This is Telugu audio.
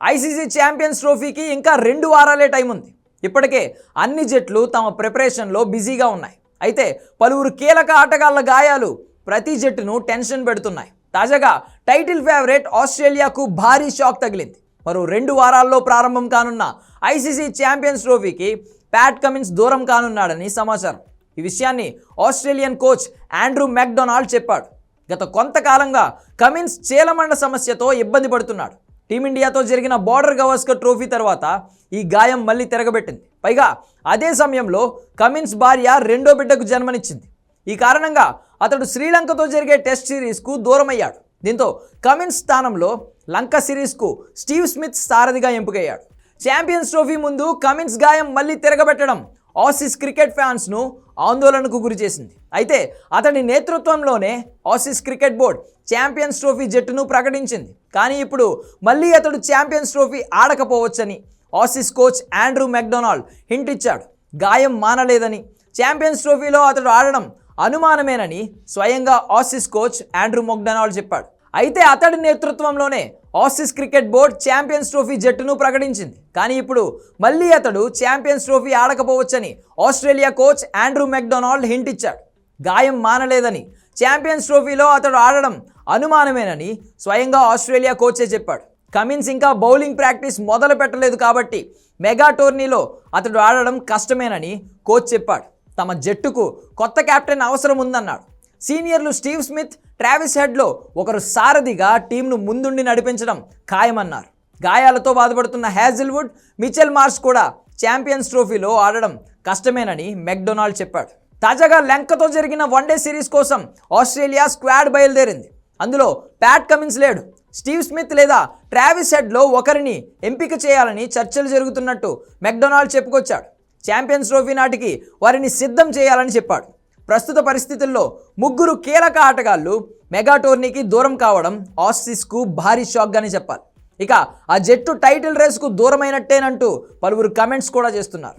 ఐసీసీ ఛాంపియన్స్ ట్రోఫీకి ఇంకా రెండు వారాలే టైం ఉంది. ఇప్పటికే అన్ని జట్లు తమ ప్రిపరేషన్లో బిజీగా ఉన్నాయి. అయితే పలువురు కీలక ఆటగాళ్ళ గాయాలు ప్రతి జట్టును టెన్షన్ పెడుతున్నాయి. తాజాగా టైటిల్ ఫేవరెట్ ఆస్ట్రేలియాకు భారీ షాక్ తగిలింది. మరో రెండు వారాల్లో ప్రారంభం కానున్న ఐసీసీ ఛాంపియన్స్ ట్రోఫీకి ప్యాట్ కమిన్స్ దూరం కానున్నాడని సమాచారం. ఈ విషయాన్ని ఆస్ట్రేలియన్ కోచ్ ఆండ్రూ మెక్డొనాల్డ్ చెప్పాడు. గత కొంతకాలంగా కమిన్స్ చీలమండ సమస్యతో ఇబ్బంది పడుతున్నాడు. టీమిండియాతో జరిగిన బార్డర్ గవస్కర్ ట్రోఫీ తర్వాత ఈ గాయం మళ్ళీ తిరగబెట్టింది. పైగా అదే సమయంలో కమిన్స్ భార్య రెండో బిడ్డకు జన్మనిచ్చింది. ఈ కారణంగా అతడు శ్రీలంకతో జరిగే టెస్ట్ సిరీస్కు దూరమయ్యాడు. దీంతో కమిన్స్ స్థానంలో లంక సిరీస్కు స్టీవ్ స్మిత్ సారథిగా ఎంపికయ్యాడు. ఛాంపియన్స్ ట్రోఫీ ముందు కమిన్స్ గాయం మళ్ళీ తిరగబెట్టడం ఆసీస్ క్రికెట్ ఫ్యాన్స్ను ఆందోళనకు గురి చేసింది. అయితే అతడి నేతృత్వంలోనే Aussie cricket board champions trophy జట్టును ప్రకటించింది. కానీ ఇప్పుడు మళ్ళీ అతడు champions trophy ఆడకపోవచ్చని Aussie coach Andrew McDonald hint ఇచ్చాడు. గాయం మానలేదని ఛాంపియన్స్ ట్రోఫీలో అతడు ఆడడం అనుమానమేనని స్వయంగా ఆసీస్ కోచ్ ఆండ్రూ మొక్డొనాల్డ్ చెప్పాడు. అయితే అతడి నేతృత్వంలోనే Aussie cricket board champions trophy జట్టును ప్రకటించింది. కానీ ఇప్పుడు మళ్ళీ అతడు champions trophy ఆడకపోవచ్చని Australia coach Andrew McDonald hint ఇచ్చాడు. గాయం మానలేదని ఛాంపియన్స్ ట్రోఫీలో అతడు ఆడడం అనుమానమేనని స్వయంగా ఆస్ట్రేలియా కోచే చెప్పాడు. కమిన్స్ ఇంకా బౌలింగ్ ప్రాక్టీస్ మొదలు పెట్టలేదు కాబట్టి మెగా టోర్నీలో అతడు ఆడడం కష్టమేనని కోచ్ చెప్పాడు. తమ జట్టుకు కొత్త కెప్టెన్ అవసరం ఉందన్నాడు. సీనియర్లు స్టీవ్ స్మిత్ ట్రావిస్ హెడ్లో ఒకరు సారథిగా టీంను ముందుండి నడిపించడం ఖాయమన్నారు. గాయాలతో బాధపడుతున్న హ్యాజిల్వుడ్ మిచెల్ మార్స్ కూడా ఛాంపియన్స్ ట్రోఫీలో ఆడడం కష్టమేనని మెక్డొనాల్డ్ చెప్పాడు. తాజాగా లంకతో జరిగిన వన్డే సిరీస్ కోసం ఆస్ట్రేలియా స్క్వాడ్ బయలుదేరింది. అందులో ప్యాట్ కమిన్స్ లేడు. స్టీవ్ స్మిత్ లేదా ట్రావిస్ హెడ్లో ఒకరిని ఎంపిక చేయాలని చర్చలు జరుగుతున్నట్టు మెక్డొనాల్డ్ చెప్పుకొచ్చాడు. ఛాంపియన్స్ ట్రోఫీ నాటికి వారిని సిద్ధం చేయాలని చెప్పాడు. ప్రస్తుత పరిస్థితుల్లో ముగ్గురు కీలక ఆటగాళ్ళు మెగా టోర్నీకి దూరం కావడం ఆస్సిస్కు భారీ షాక్గానే చెప్పాలి. ఇక ఆ జట్టు టైటిల్ రేస్కు దూరమైనట్టేనంటూ పలువురు కమెంట్స్ కూడా చేస్తున్నారు.